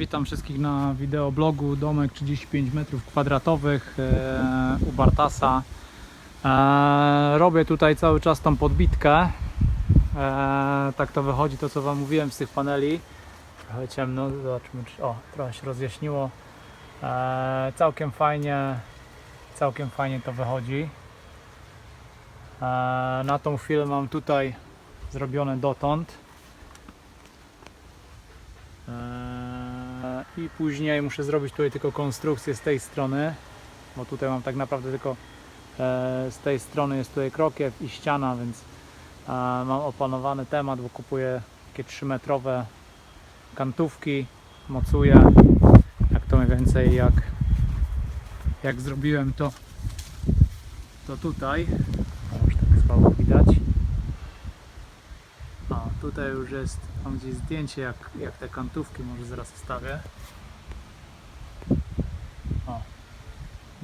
Witam wszystkich na wideoblogu Domek 35 m2 e, u Bartasa. E, robię tutaj cały czas tą podbitkę. E, tak to wychodzi, to co Wam mówiłem z tych paneli. Trochę ciemno, zobaczmy czy... O, trochę się rozjaśniło. E, całkiem fajnie, całkiem fajnie to wychodzi. E, na tą chwilę mam tutaj zrobione dotąd. Eee, I później muszę zrobić tutaj tylko konstrukcję z tej strony, bo tutaj mam tak naprawdę tylko e, z tej strony jest tutaj krokiew i ściana, więc e, mam opanowany temat, bo kupuję takie 3 metrowe kantówki, mocuję, jak to mniej więcej jak, jak zrobiłem to, to tutaj, już tak słabo widać. O, tutaj już jest, mam gdzieś zdjęcie jak, jak te kantówki, może zaraz wstawię. O,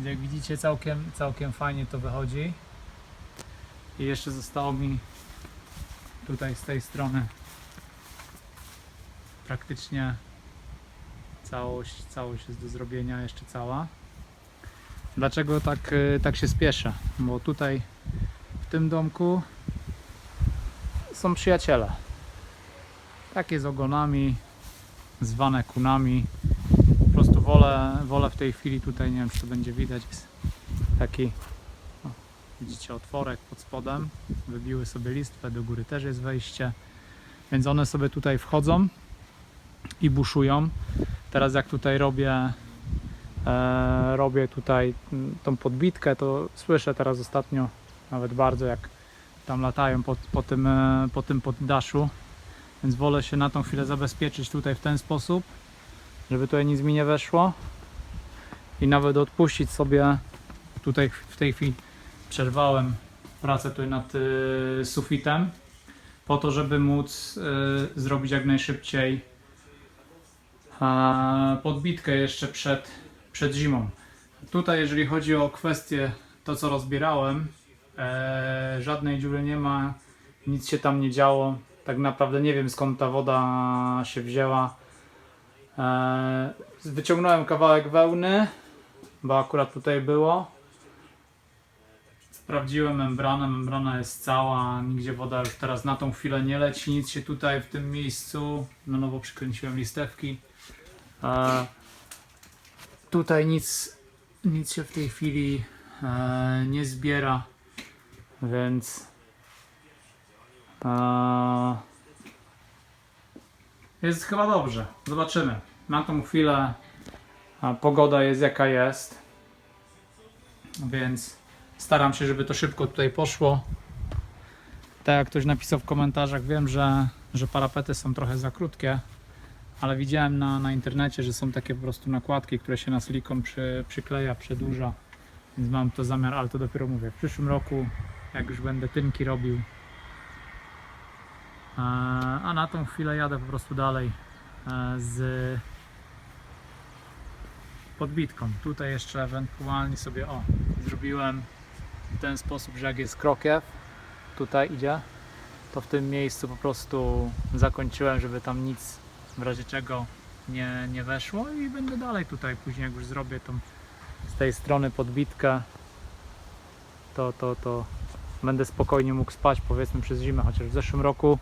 jak widzicie całkiem, całkiem fajnie to wychodzi. I jeszcze zostało mi tutaj z tej strony praktycznie całość, całość jest do zrobienia, jeszcze cała. Dlaczego tak, y, tak się spieszę? Bo tutaj w tym domku są przyjaciele. Takie z ogonami, zwane kunami. Po prostu wolę, wolę w tej chwili tutaj, nie wiem czy to będzie widać, jest taki, o, widzicie, otworek pod spodem. Wybiły sobie listwę, do góry też jest wejście. Więc one sobie tutaj wchodzą i buszują. Teraz jak tutaj robię e, robię tutaj tą podbitkę, to słyszę teraz ostatnio nawet bardzo jak tam latają po, po, tym, e, po tym poddaszu, więc wolę się na tą chwilę zabezpieczyć tutaj w ten sposób, żeby tutaj nic mi nie weszło i nawet odpuścić sobie tutaj w tej chwili przerwałem pracę tutaj nad y, sufitem po to, żeby móc y, zrobić jak najszybciej a, podbitkę jeszcze przed, przed zimą. Tutaj jeżeli chodzi o kwestię to co rozbierałem, E, żadnej dziury nie ma, nic się tam nie działo. Tak naprawdę nie wiem skąd ta woda się wzięła. E, wyciągnąłem kawałek wełny, bo akurat tutaj było. Sprawdziłem membranę, membrana jest cała, nigdzie woda już teraz na tą chwilę nie leci, nic się tutaj w tym miejscu, na nowo przykręciłem listewki. E, tutaj nic, nic się w tej chwili e, nie zbiera. Więc jest chyba dobrze. Zobaczymy. Na tą chwilę pogoda jest jaka jest. Więc staram się, żeby to szybko tutaj poszło. Tak jak ktoś napisał w komentarzach, wiem, że, że parapety są trochę za krótkie, ale widziałem na, na internecie, że są takie po prostu nakładki, które się na silikon przy, przykleja, przedłuża. Więc mam to zamiar, ale to dopiero mówię. W przyszłym roku jak już będę tynki robił. A na tą chwilę jadę po prostu dalej e, z podbitką. Tutaj jeszcze ewentualnie sobie o, zrobiłem w ten sposób, że jak jest krokiew, tutaj idzie, to w tym miejscu po prostu zakończyłem, żeby tam nic w razie czego nie, nie weszło i będę dalej tutaj później jak już zrobię tą z tej strony podbitkę to, to, to będę spokojnie mógł spać powiedzmy przez zimę, chociaż w zeszłym roku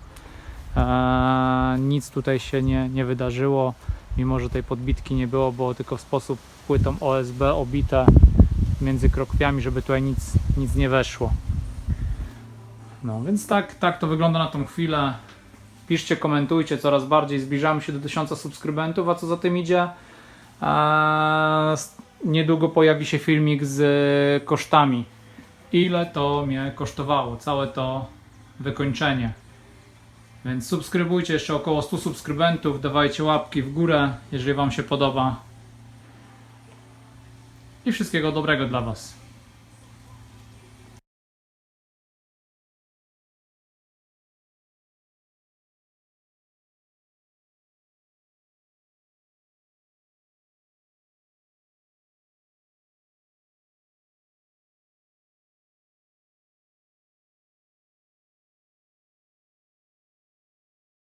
e, nic tutaj się nie, nie wydarzyło, mimo że tej podbitki nie było, było tylko w sposób płytą OSB obite między krokwiami, żeby tutaj nic, nic nie weszło. No więc tak, tak to wygląda na tą chwilę. Piszcie, komentujcie, coraz bardziej zbliżamy się do 1000 subskrybentów, a co za tym idzie, e, s- niedługo pojawi się filmik z kosztami ile to mnie kosztowało, całe to wykończenie. Więc subskrybujcie jeszcze około 100 subskrybentów, dawajcie łapki w górę, jeżeli Wam się podoba. I wszystkiego dobrego dla Was.